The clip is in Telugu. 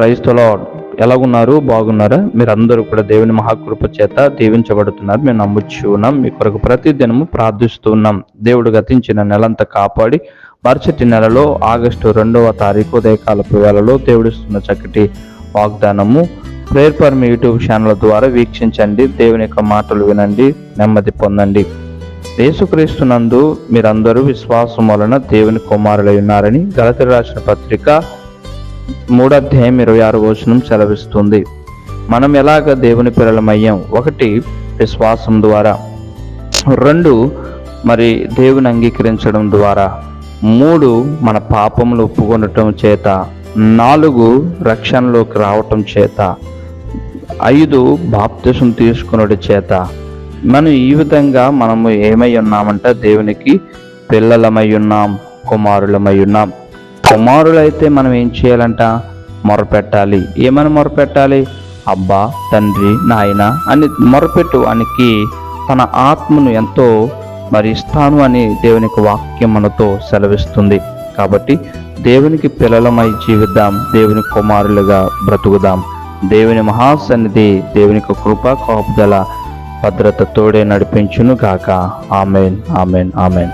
ప్రైస్తలో ఎలాగున్నారు? బాగున్నారా? మీరందరూ కూడా దేవుని మహాకృప చేత దీవించబడుతున్నారు. మేము నమ్ముచ్చు ఉన్నాం. మీ కొరకు ప్రతి దినము ప్రార్థిస్తూ ఉన్నాం. దేవుడు గతించిన నెలంతా కాపాడి మరుసటి నెలలో ఆగస్టు రెండవ తారీఖు ఉదయకాలపు వేళలో దేవుడిస్తున్న చక్కటి వాగ్దానము prayer for me YouTube channel ద్వారా వీక్షించండి. దేవుని యొక్క మాటలు వినండి నెమ్మది పొందండి. యేసుక్రీస్తునందు మీరందరూ విశ్వాసం వలన దేవుని కుమారులై ఉన్నారని గలతి రాసిన పత్రిక మూడో అధ్యాయం ఇరవై ఆరు వచనం సెలవిస్తుంది. మనం ఎలాగ దేవుని పిల్లలమయ్యాం? ఒకటి విశ్వాసం ద్వారా. రెండు మరి దేవుని అంగీకరించడం ద్వారా. మూడు మన పాపములు ఒప్పుకొనటం చేత. నాలుగు రక్షణలోకి రావటం చేత. ఐదు బాప్తిసం తీసుకున్నటి చేత. మనం ఈ విధంగా మనము ఏమై ఉన్నామంటే? దేవునికి పిల్లలమై ఉన్నాం కుమారులమై ఉన్నాం. కుమారులైతే మనం ఏం చేయాలంట? మొరపెట్టాలి. ఏమని మొరపెట్టాలి? అబ్బా తండ్రి నాయన అని మొరపెట్టు అనికి తన ఆత్మను ఎంతో మరి ఇస్తాను అని దేవుని యొక్క వాక్యం మనతో సెలవిస్తుంది. కాబట్టి దేవునికి పిల్లలమై జీవిద్దాం దేవుని కుమారులుగా బ్రతుకుదాం. దేవుని మహాసన్నిధి దేవుని యొక్క కృపా కాపుదల భద్రత తోడే నడిపించును గాక ఆమెన్ ఆమెన్ ఆమెన్.